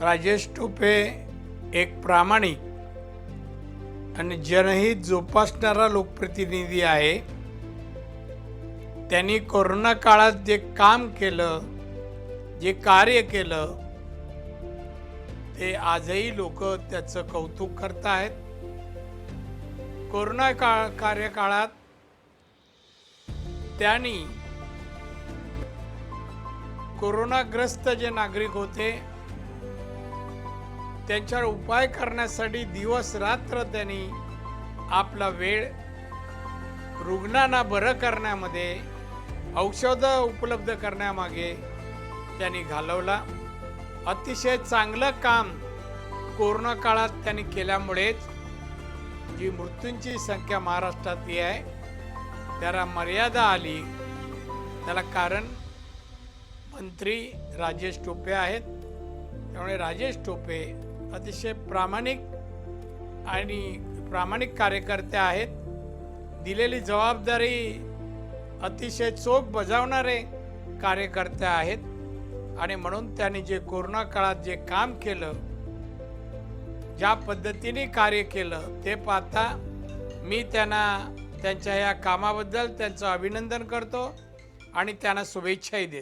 राजेश टोपे एक प्रामाणिक आणि जनहित जोपासणारा लोकप्रतिनिधी आहे. त्यांनी कोरोना काळात जे काम केलं जे कार्य केलं ते आजही लोक त्याचं कौतुक करत आहेत कोरोना काळ कार्यकाळात त्यांनी कोरोनाग्रस्त जे नागरिक होते त्यांच्यावर उपाय करण्यासाठी दिवस रात्र त्यांनी आपला वेळ रुग्णांना बरं करण्यामध्ये औषधं उपलब्ध करण्यामागे त्यांनी घालवला. अतिशय चांगलं काम कोरोना काळात त्यांनी केल्यामुळेच जी मृत्यूंची संख्या महाराष्ट्रात ही आहे त्याला मर्यादा आली. त्याला कारण मंत्री राजेश टोपे आहेत. त्यामुळे राजेश टोपे अतिशय प्रामाणिक आणि प्रामाणिक कार्यकर्ते आहेत. दिलेली जबाबदारी अतिशय चोख बजावणारे कार्यकर्ते आहेत. आणि म्हणून त्यांनी जे कोरोना काळात जे काम केलं ज्या पद्धतीने कार्य केलं ते पाहता मी त्यांना त्यांच्या या कामाबद्दल त्यांचं अभिनंदन करतो आणि त्यांना शुभेच्छाही देतो.